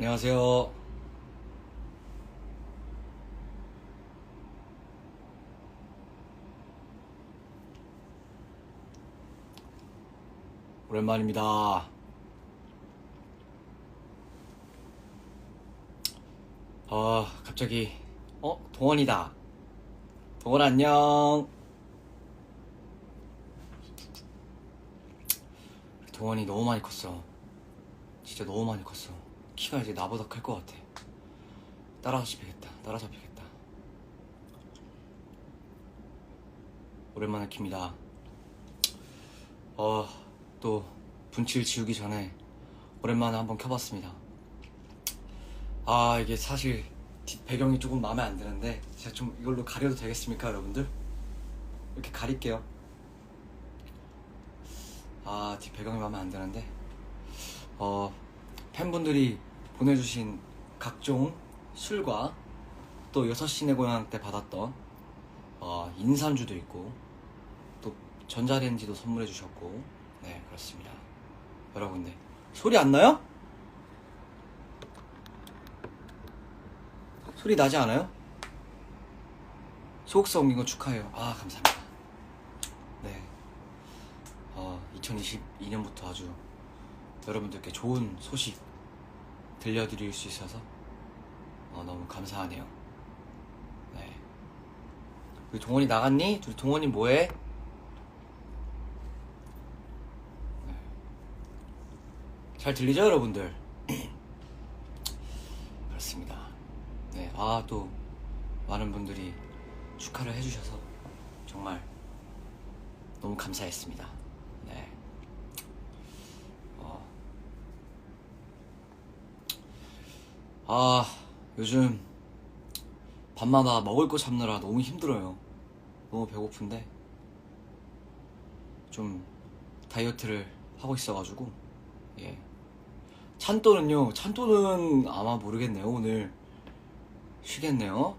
안녕하세요. 오랜만입니다. 아, 갑자기, 어, 동원이다. 동원 안녕. 동원이 너무 많이 컸어. 진짜 너무 많이 컸어. 키가 이제 나보다 클 것 같아. 따라잡히겠다. 따라잡히겠다. 오랜만에 킵니다. 어, 또 분칠 지우기 전에 오랜만에 한번 켜봤습니다. 아, 이게 사실 뒷 배경이 조금 마음에 안 드는데 제가 좀 이걸로 가려도 되겠습니까, 여러분들? 이렇게 가릴게요. 아, 뒷 배경이 마음에 안 드는데 어, 팬분들이 보내주신 각종 술과 또 6시 내 고향 때 받았던 어, 인삼주도 있고 또 전자레인지도 선물해 주셨고 네 그렇습니다 여러분들 소리 안 나요? 소리 나지 않아요? 소속사 옮긴 거 축하해요 아 감사합니다 네 어, 2022년부터 아주 여러분들께 좋은 소식 들려드릴 수 있어서 어, 너무 감사하네요. 네. 우리 동원이 나갔니? 우리 동원이 뭐해? 네. 잘 들리죠, 여러분들? 그렇습니다. 네, 아, 또 많은 분들이 축하를 해주셔서 정말 너무 감사했습니다. 네. 어. 아, 요즘 밤마다 먹을 거 잡느라 너무 힘들어요. 너무 배고픈데 좀 다이어트를 하고 있어가지고 예. 찬또는요. 찬또는 아마 모르겠네요. 오늘 쉬겠네요.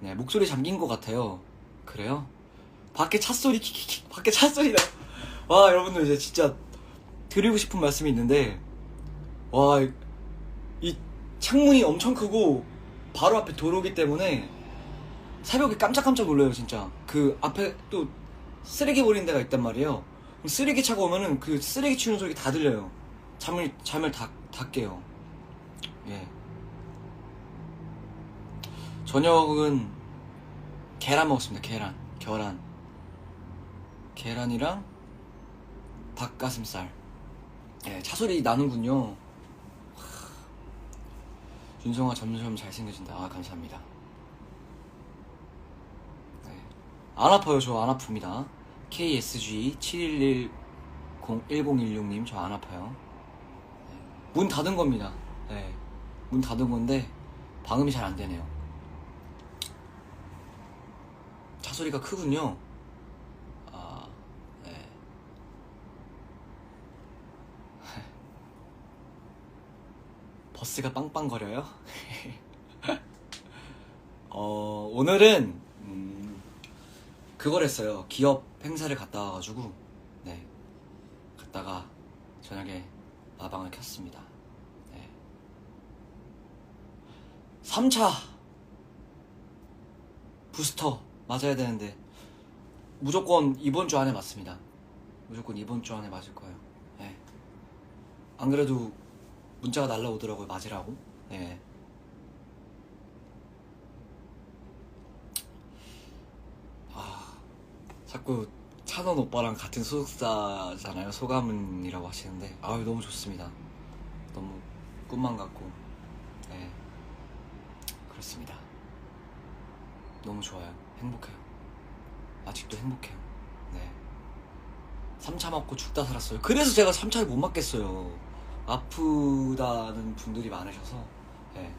네, 목소리 잠긴 것 같아요. 그래요? 밖에 찻소리 킥킥킥 밖에 찻소리 나. 와 여러분들 이제 진짜 드리고 싶은 말씀이 있는데 와이 창문이 엄청 크고 바로 앞에 도로기 때문에 새벽에 깜짝깜짝 놀라요 진짜. 그 앞에 또 쓰레기 버리는 데가 있단 말이에요. 쓰레기 차가 오면은 그 쓰레기 치우는 소리 다 들려요. 잠을 잠을 다, 다 깨요. 예. 저녁은 계란 먹었습니다 계란. 계란. 계란이랑 닭가슴살. 예 차소리 나는군요 윤성아 점점 잘생겨진다. 아 감사합니다. 네. 안 아파요. 저 안 아픕니다. KSG 7111016님 저 안 아파요. 네. 문 닫은 겁니다. 네. 문 닫은 건데 방음이 잘 안 되네요. 차 소리가 크군요. 아, 네. 버스가 빵빵거려요? 어, 오늘은, 음, 그걸 했어요. 기업 행사를 갔다 와가지고, 네. 갔다가 저녁에 마방을 켰습니다. 네. 3차 부스터 맞아야 되는데, 무조건 이번 주 안에 맞습니다. 무조건 이번 주 안에 맞을 거예요. 네. 안 그래도 문자가 날라오더라고요 맞으라고. 네. 아 자꾸 찬원 오빠랑 같은 소속사잖아요 소감은이라고 하시는데. 아유 너무 좋습니다. 너무 꿈만 같고. 네 그렇습니다. 너무 좋아요. 행복해요. 아직도 행복해요. 네. 3차 맞고 죽다 살았어요. 그래서 제가 3차를 못 맞겠어요 아프다는 분들이 많으셔서 예.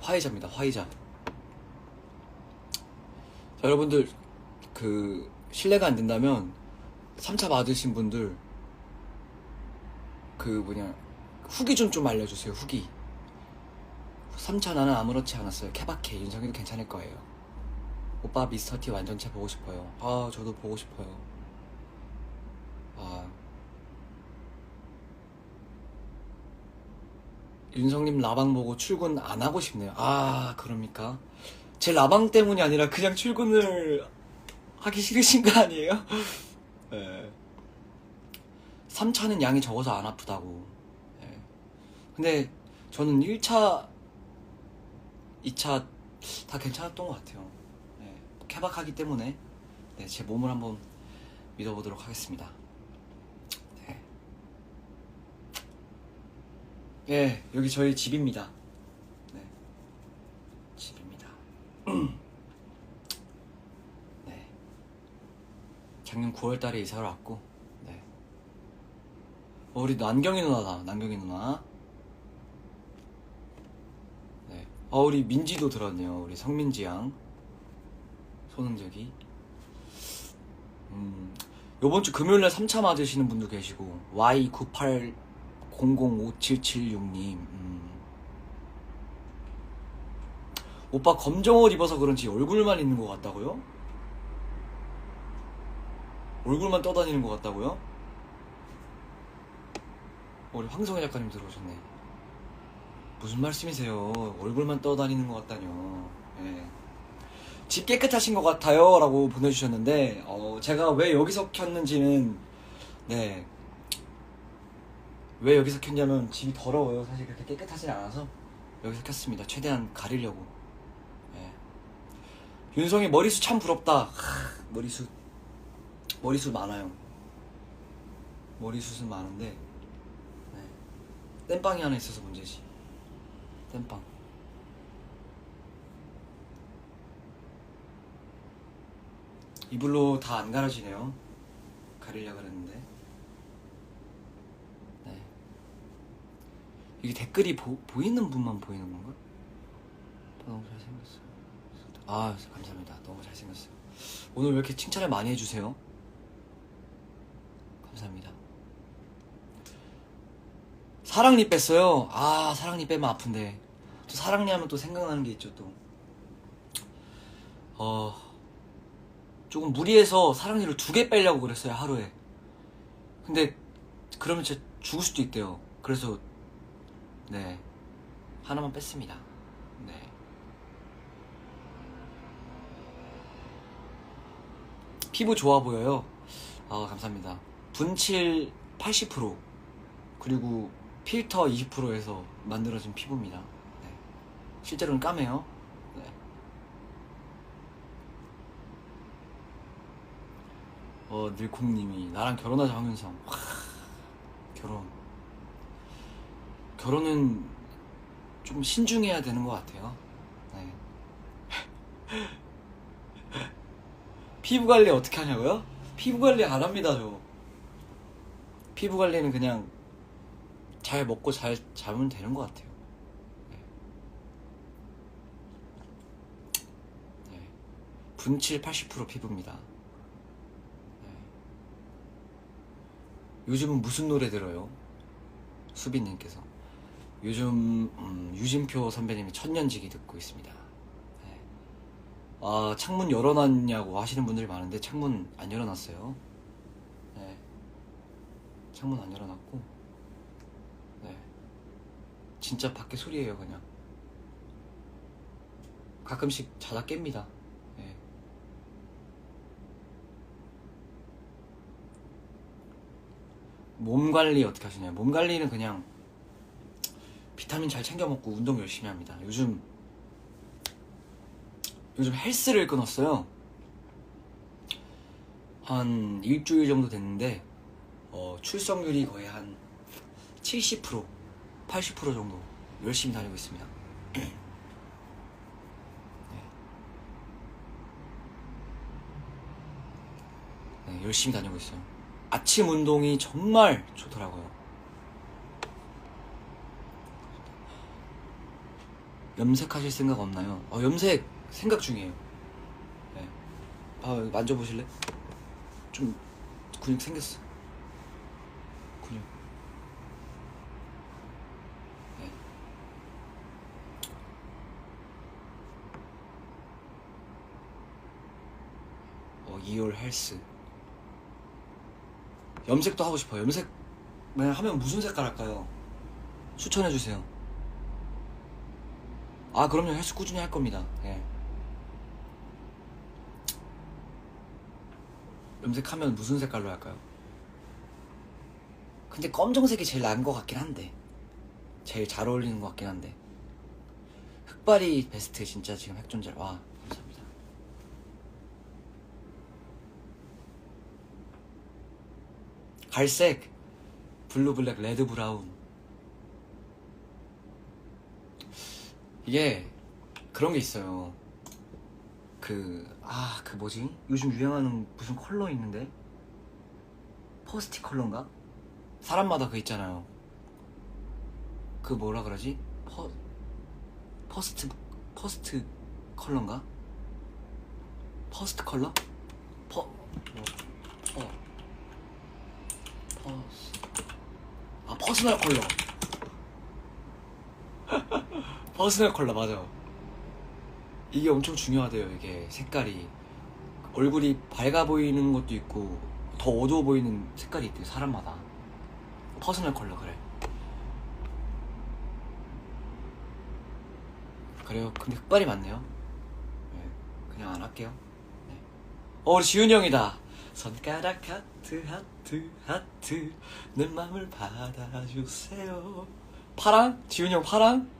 화이자입니다 화이자. 자, 여러분들 그 신뢰가 안 된다면 3차 맞으신 분들 그 뭐냐 후기 좀 좀 알려주세요 후기. 3차 나는 아무렇지 않았어요. 케바케 윤성이도 괜찮을 거예요. 오빠 미스터티 완전체 보고 싶어요. 아 저도 보고 싶어요. 아 윤성님 라방 보고 출근 안 하고 싶네요. 아, 그럽니까? 제 라방 때문이 아니라 그냥 출근을 하기 싫으신 거 아니에요? 예. 3차는 양이 적어서 안 아프다고. 예. 근데 저는 1차, 2차 다 괜찮았던 것 같아요. 예. 케바하기 때문에 네, 제 몸을 한번 믿어보도록 하겠습니다. 예, 여기 저희 집입니다. 네. 집입니다. 네. 작년 9월 달에 이사를 왔고, 네. 어, 우리 난경이 누나다, 난경이 누나. 네. 어, 우리 민지도 들었네요. 우리 성민지 양. 손흥적이. 음, 요번 주 금요일날 3차 맞으시는 분도 계시고, Y98005776님, 음. 오빠 검정 옷 입어서 그런지 얼굴만 있는 것 같다고요? 얼굴만 떠다니는 것 같다고요? 우리 황성혜 작가님 들어오셨네. 무슨 말씀이세요? 얼굴만 떠다니는 것 같다뇨. 예. 집 깨끗하신 것 같아요. 라고 보내주셨는데, 어, 제가 왜 여기서 켰는지는, 네. 왜 여기서 켰냐면 집이 더러워요. 사실 그렇게 깨끗하진 않아서 여기서 켰습니다. 최대한 가리려고. 예. 윤성이 머리숱 참 부럽다. 하, 머리숱. 머리숱 많아요. 머리숱은 많은데, 네. 땜빵이 하나 있어서 문제지. 땜빵. 이불로 다안 갈아지네요. 가리려 그랬는데. 이게 댓글이 보, 보이는 분만 보이는 건가? 너무 잘생겼어요. 아, 감사합니다. 너무 잘생겼어요. 오늘 왜 이렇게 칭찬을 많이 해주세요? 감사합니다. 사랑니 뺐어요. 아, 사랑니 빼면 아픈데. 또 사랑니 하면 또 생각나는 게 있죠, 또. 어, 조금 무리해서 사랑니를 두 개 빼려고 그랬어요, 하루에. 근데, 그러면 진짜 죽을 수도 있대요. 그래서, 네. 하나만 뺐습니다. 네. 피부 좋아 보여요. 아, 감사합니다. 분칠 80% 그리고 필터 20%에서 만들어진 피부입니다. 네. 실제로는 까매요. 네. 어, 늘콩님이 나랑 결혼하자 황윤성. 와, 결혼. 결혼은 좀 신중해야 되는 것 같아요. 네. 피부 관리 어떻게 하냐고요? 피부 관리 안 합니다, 저. 피부 관리는 그냥 잘 먹고 잘 자면 되는 것 같아요. 네. 네. 분칠 80% 피부입니다. 네. 요즘은 무슨 노래 들어요? 수빈님께서. 요즘 음, 유진표 선배님이 천년지기 듣고 있습니다. 네. 아 창문 열어놨냐고 하시는 분들이 많은데 창문 안 열어놨어요. 네. 창문 안 열어놨고, 네. 진짜 밖에 소리예요 그냥. 가끔씩 자다 깹니다. 네. 몸 관리 어떻게 하시나요? 몸 관리는 그냥 비타민 잘 챙겨 먹고 운동 열심히 합니다. 요즘 요즘 헬스를 끊었어요. 한 일주일 정도 됐는데 어, 출석률이 거의 한 70%, 80% 정도 열심히 다니고 있습니다. 네. 네, 열심히 다니고 있어요. 아침 운동이 정말 좋더라고요. 염색하실 생각 없나요? 어, 염색 생각 중이에요. 네. 아, 만져보실래? 좀 근육 생겼어. 근육. 네. 어, 2월 헬스. 염색도 하고 싶어요. 염색 만약 하면 무슨 색깔 할까요? 추천해 주세요. 아 그럼요. 헬스 꾸준히 할 겁니다. 예. 염색하면 무슨 색깔로 할까요? 근데 검정색이 제일 나은 것 같긴 한데. 제일 잘 어울리는 것 같긴 한데. 흑발이 베스트 진짜 지금 핵존재 와 감사합니다. 갈색 블루 블랙 레드 브라운 이게 그런 게 있어요. 그 아 그 뭐지? 요즘 유행하는 무슨 컬러 있는데? 퍼스티 컬러인가? 사람마다 그 있잖아요. 그 뭐라 그러지? 퍼 퍼스트 퍼스트 컬러인가? 퍼스트 컬러? 퍼 뭐, 퍼 퍼스 아 퍼스널 컬러 퍼스널 컬러 맞아. 이게 엄청 중요하대요 이게 색깔이. 얼굴이 밝아 보이는 것도 있고 더 어두워 보이는 색깔이 있대요 사람마다. 퍼스널 컬러 그래. 그래요? 근데 흑발이 많네요. 네, 그냥 안 할게요. 네. 어 우리 지훈이 형이다. 손가락 하트 하트 하트. 내 맘을 받아주세요. 파랑? 지훈이 형 파랑?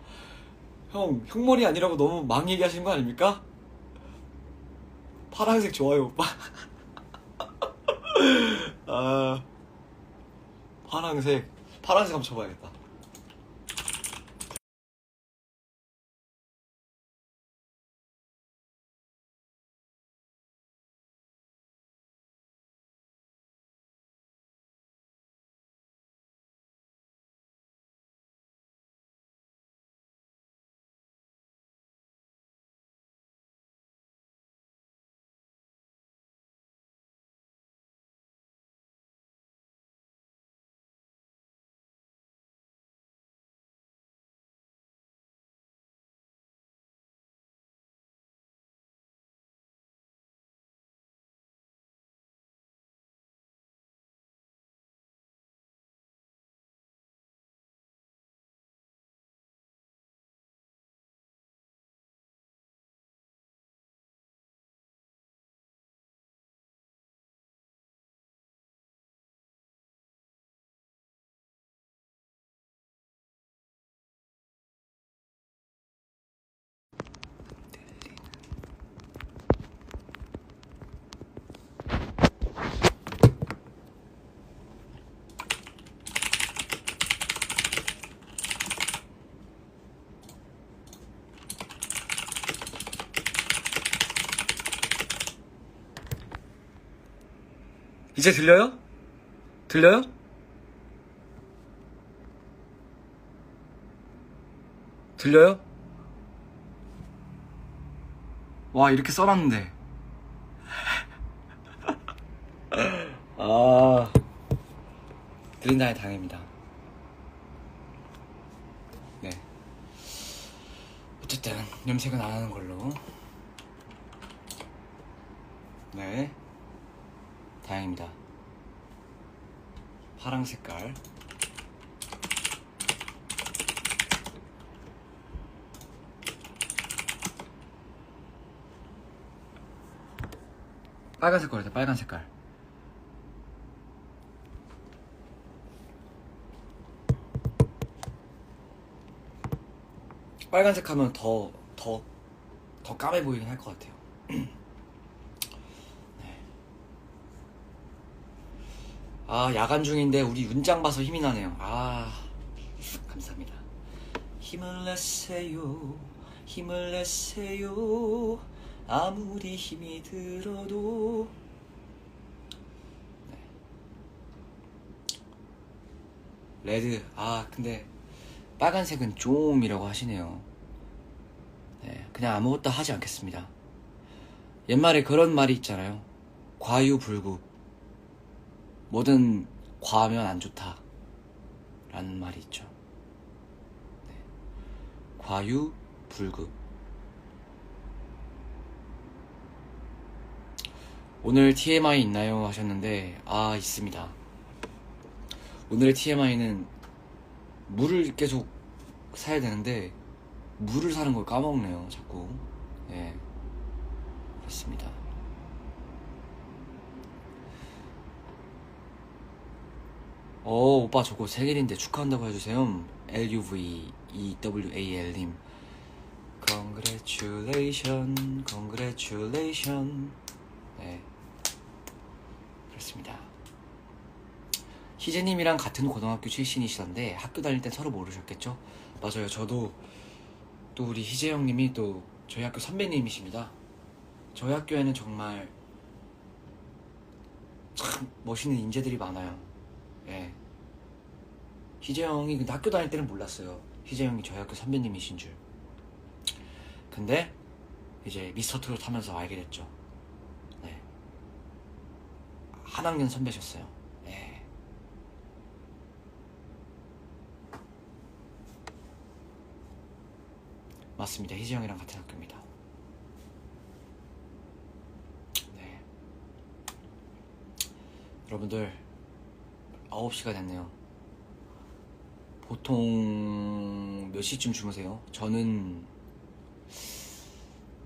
형, 형머리 아니라고 너무 막 얘기하시는 거 아닙니까? 파란색 좋아요, 오빠. 아, 파란색. 파란색 한번 쳐봐야겠다. 이제 들려요? 들려요? 들려요? 와, 이렇게 써놨는데. 아. 들린다니 다행입니다. 네. 어쨌든, 염색은 안 하는 걸로. 네. 다행입니다. 파랑 색깔. 빨간 색깔 어때? 빨간 색깔. 빨간색 하면 더, 더, 더 까매 보이긴 할 것 같아요. 아 야간 중인데 우리 윤장 봐서 힘이 나네요. 아 감사합니다. 힘을 내세요, 힘을 내세요. 아무리 힘이 들어도 네. 레드 아 근데 빨간색은 좀이라고 하시네요. 네, 그냥 아무것도 하지 않겠습니다. 옛말에 그런 말이 있잖아요. 과유불급. 뭐든 과하면 안 좋다. 라는 말이 있죠. 네. 과유, 불급. 오늘 TMI 있나요? 하셨는데, 아, 있습니다. 오늘의 TMI는 물을 계속 사야 되는데, 물을 사는 걸 까먹네요, 자꾸. 예. 그렇습니다. 어, 오빠 저거 생일인데 축하한다고 해주세요. L-U-V-E-W-A-L님. Congratulation, congratulation. 네. 그렇습니다. 희재님이랑 같은 고등학교 출신이시던데 학교 다닐 땐 서로 모르셨겠죠? 맞아요. 저도 또 우리 희재 형님이 또 저희 학교 선배님이십니다. 저희 학교에는 정말 참 멋있는 인재들이 많아요. 예. 희재 형이 근데 학교 다닐 때는 몰랐어요. 희재 형이 저희 학교 선배님이신 줄. 근데 이제 미스터 트롯 하면서 알게 됐죠. 네. 한 학년 선배셨어요. 예. 맞습니다. 희재 형이랑 같은 학교입니다. 네. 여러분들 9시가 됐네요. 보통 몇 시쯤 주무세요? 저는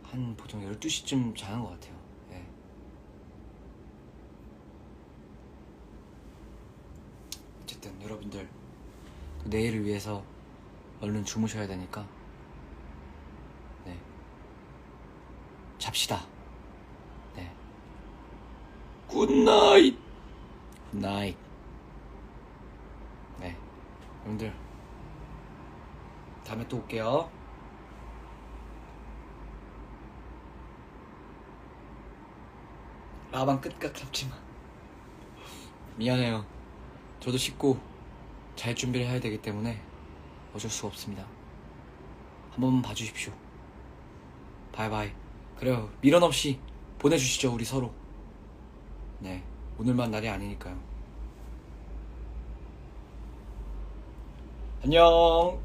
한 보통 12시쯤 자는 것 같아요. 예. 어쨌든 여러분들 또 내일을 위해서 얼른 주무셔야 되니까 네. 잡시다. 네. 굿나잇. 굿나잇. 네. 여러분들 다음에 또 올게요. 라방 끝각 잡지마. 미안해요. 저도 씻고 잘 준비를 해야 되기 때문에 어쩔 수가 없습니다. 한 번만 봐주십시오. 바이바이. 그래요. 미련 없이 보내주시죠, 우리 서로. 네. 오늘만 날이 아니니까요. 안녕.